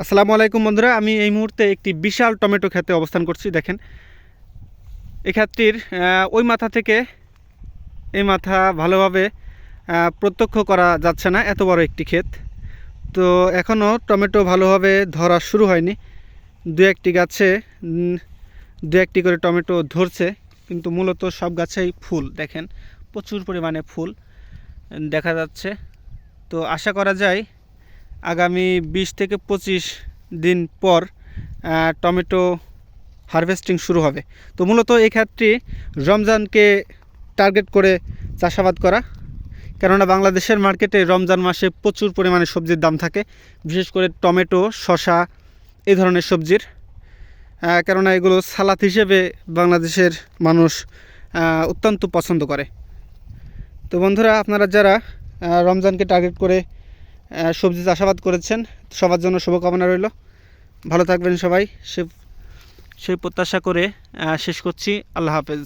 আসসালামু আলাইকুম বন্ধুরা, আমি এই মুহূর্তে একটি বিশাল টমেটো খেতে অবস্থান করছি, দেখেন। এই ক্ষেতটির ওই মাথা থেকে এই মাথা ভালোভাবে প্রত্যক্ষ করা যাচ্ছে না, এত বড় একটি ক্ষেত। তো এখনও টমেটো ভালোভাবে ধরা শুরু হয়নি। দু একটি গাছে দু একটি করে টমেটো ধরছে, কিন্তু মূলত সব গাছেই ফুল, দেখেন। প্রচুর পরিমাণে ফুল, দেখা যাচ্ছে। তো আশা করা যায় আগামী বিশ থেকে পঁচিশ দিন পর টমেটো হারভেস্টিং শুরু হবে। তো মূলত এই ক্ষেত্রে রমজানকে টার্গেট করে চাষাবাদ করা, কেননা বাংলাদেশের মার্কেটে রমজান মাসে প্রচুর পরিমাণে সবজির দাম থাকে, বিশেষ করে টমেটো, শসা, এই ধরনের সবজির। কেননা এগুলো সালাদ হিসেবে বাংলাদেশের মানুষ অত্যন্ত পছন্দ করে। তো বন্ধুরা, আপনারা যারা রমজানকে টার্গেট করে সবজি চাষাবাদ করেছেন। সবার জন্য শুভকামনা রইল। ভালো থাকবেন সবাই। সে সেই প্রত্যাশা করে শেষ করছি। আল্লাহ হাফেজ।